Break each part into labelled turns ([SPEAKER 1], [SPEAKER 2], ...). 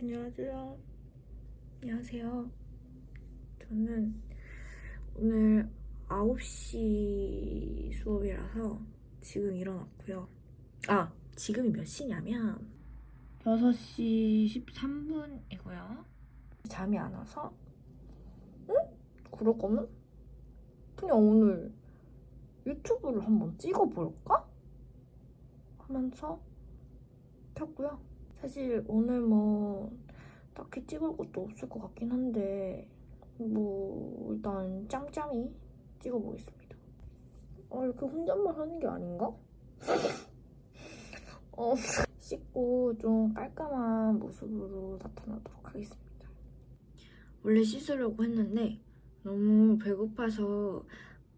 [SPEAKER 1] 안녕하세요. 안녕하세요. 저는 오늘 9시 수업이라서 지금 일어났고요. 아, 지금이 몇 시냐면 6시 13분이고요. 잠이 안 와서 응? 그럴 거면 그냥 오늘 유튜브를 한번 찍어볼까? 하면서 켰고요. 사실 오늘 뭐 딱히 찍을 것도 없을 것 같긴 한데 뭐 일단 짬짬이 찍어보겠습니다. 어 이렇게 혼잣말 하는 게 아닌가? 어 씻고 좀 깔끔한 모습으로 나타나도록 하겠습니다. 원래 씻으려고 했는데 너무 배고파서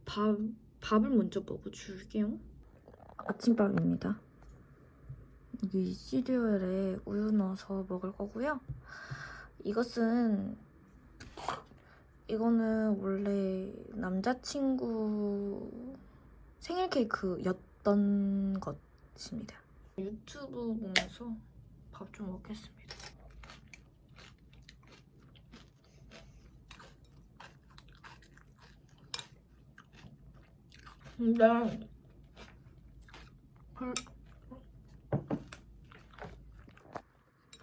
[SPEAKER 1] 밥 밥을 먼저 먹어줄게요. 아침밥입니다. 여기 시리얼에 우유 넣어서 먹을 거고요. 이것은 이거는 원래 남자친구 생일 케이크였던 것입니다. 유튜브 보면서 밥 좀 먹겠습니다. 근데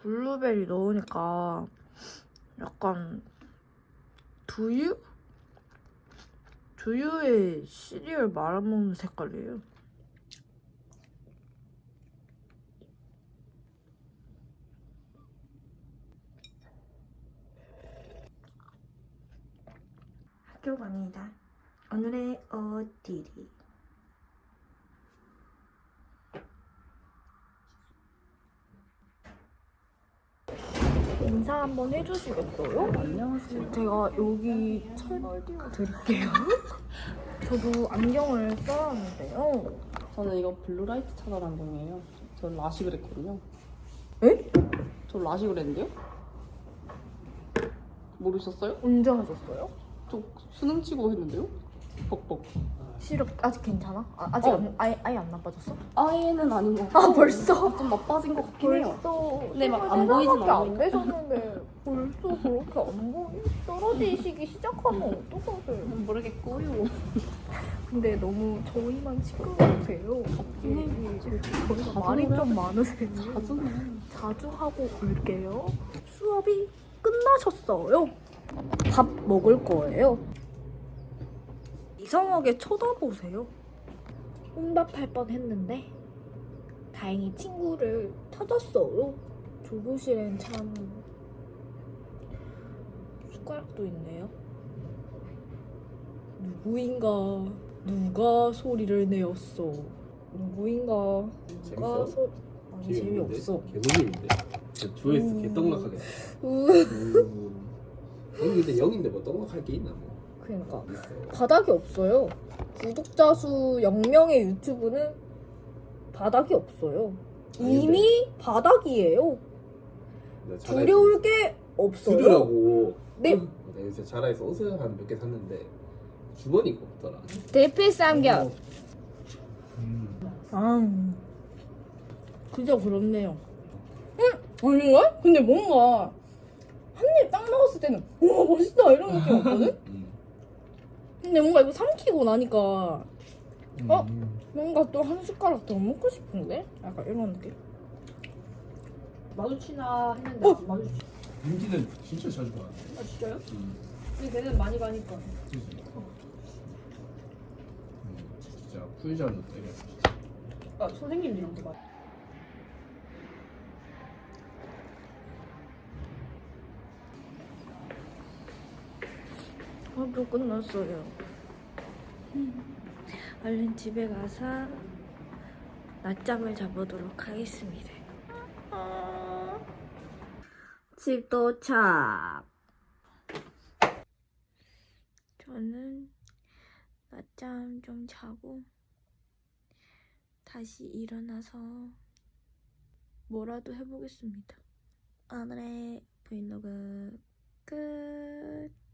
[SPEAKER 1] 블루베리 넣으니까 약간 두유? 두유에 시리얼 말아먹는 색깔이에요. 학교 갑니다. 오늘의 어디리 인사 한번 해주시겠어요?
[SPEAKER 2] 안녕하세요.
[SPEAKER 1] 제가 여기 채널 띄워드릴게요. 저도 안경을 써왔는데요.
[SPEAKER 2] 저는 이거 블루라이트 차단 안경이에요. 전 라식을 했거든요.
[SPEAKER 1] 에?
[SPEAKER 2] 저 라식을 했는데요? 모르셨어요?
[SPEAKER 1] 언제 하셨어요?
[SPEAKER 2] 저 수능 치고 했는데요? 벅벅.
[SPEAKER 1] 시력 아직 괜찮아? 아, 아 직
[SPEAKER 2] 어.
[SPEAKER 1] 안, 아예, 아예 안 나빠졌어?
[SPEAKER 2] 아예는 아닌 것 같고
[SPEAKER 1] 아 벌써?
[SPEAKER 2] 좀 나빠진 것 같긴 해요.
[SPEAKER 1] 벌써
[SPEAKER 2] 근데 막 안 보이진
[SPEAKER 1] 안
[SPEAKER 2] 않으니까.
[SPEAKER 1] 되셨는데 벌써 그렇게 안 보이? 떨어지시기 시작하면 어떡하세요?
[SPEAKER 2] 모르겠고요.
[SPEAKER 1] 근데 너무 저희만 시끄러우세요.
[SPEAKER 2] 네.
[SPEAKER 1] 저희가
[SPEAKER 2] 자주
[SPEAKER 1] 말이
[SPEAKER 2] 해야
[SPEAKER 1] 좀
[SPEAKER 2] 돼.
[SPEAKER 1] 많으세요.
[SPEAKER 2] 자주는
[SPEAKER 1] 자주 하고 올게요. 수업이 끝나셨어요. 밥 먹을 거예요. 이상하게 쳐다보세요. 혼밥할 뻔 했는데 다행히 친구를 찾았어요. 조교실엔 참 숟가락도 있네요. 누구인가 누가 소리를 내었어. 누구인가 누가
[SPEAKER 3] 재밌어?
[SPEAKER 1] 소 아니 재미없어.
[SPEAKER 3] 개놀림인데 조회수
[SPEAKER 1] 음.
[SPEAKER 3] 개떡락하게
[SPEAKER 1] 으.
[SPEAKER 3] 음. 여기 근데 영인데 뭐 떡락할 게 있나 뭐
[SPEAKER 1] 그러니까 바닥이 없어요. 구독자 수 0명의 유튜브는 바닥이 없어요.
[SPEAKER 3] 아니,
[SPEAKER 1] 이미 바닥이에요.
[SPEAKER 3] 자라에서-
[SPEAKER 1] 두려울 게 없어요.
[SPEAKER 3] 들으라고
[SPEAKER 1] 네.
[SPEAKER 3] 어, 내가 요새 자라에서 옷을 한 몇 개 샀는데 주머니가 없더라
[SPEAKER 1] 대패 삼겹.
[SPEAKER 3] 음.
[SPEAKER 1] 아, 그저 그렇네요. 응? 아닌가? 근데 뭔가 한 입 딱 먹었을 때는 와 맛있다 이런 느낌 없거든?
[SPEAKER 3] 음.
[SPEAKER 1] 근데 뭔가 이거 삼키고 나니까 어?
[SPEAKER 3] 음.
[SPEAKER 1] 뭔가 또 한 숟가락 더 먹고 싶은데? 약간 이런 느낌?
[SPEAKER 4] 마주치나 했는데
[SPEAKER 1] 어?
[SPEAKER 4] 안 마주치.
[SPEAKER 5] 윤기는 진짜 자주 봐.
[SPEAKER 4] 아 진짜요?
[SPEAKER 5] 음,
[SPEAKER 4] 근데 걔는 많이 가니까.
[SPEAKER 5] 그지. 음, 진짜 풀자로 때려.
[SPEAKER 4] 아 선생님이랑도 봐.
[SPEAKER 1] 수 업도 끝났어요. 얼른 집에 가서 낮잠을 자보도록 하겠습니다. 집 도착. 저는 낮잠 좀 자고 다시 일어나서 뭐라도 해보겠습니다. 오늘의 브이로그 끝.